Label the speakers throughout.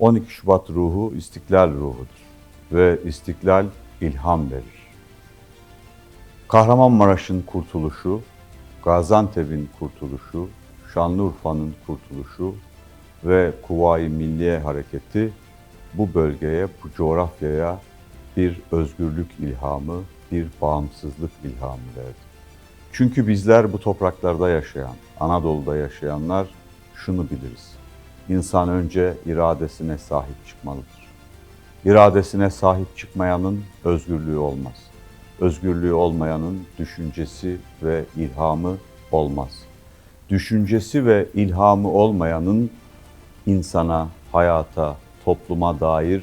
Speaker 1: 12 Şubat ruhu istiklal ruhudur ve istiklal ilham verir. Kahramanmaraş'ın kurtuluşu, Gaziantep'in kurtuluşu, Şanlıurfa'nın kurtuluşu ve Kuvayi Milliye Hareketi bu bölgeye, bu coğrafyaya bir özgürlük ilhamı, bir bağımsızlık ilhamı verdi. Çünkü bizler bu topraklarda yaşayan, Anadolu'da yaşayanlar şunu biliriz. İnsan önce iradesine sahip çıkmalıdır. İradesine sahip çıkmayanın özgürlüğü olmaz. Özgürlüğü olmayanın düşüncesi ve ilhamı olmaz. Düşüncesi ve ilhamı olmayanın insana, hayata, topluma dair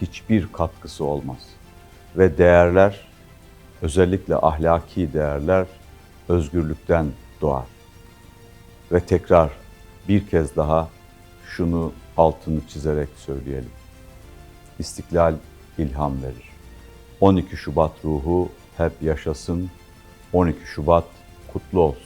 Speaker 1: hiçbir katkısı olmaz. Ve değerler, özellikle ahlaki değerler özgürlükten doğar. Ve tekrar bir kez daha şunu altını çizerek söyleyelim. İstiklal ilham verir. 12 Şubat ruhu hep yaşasın. 12 Şubat kutlu olsun.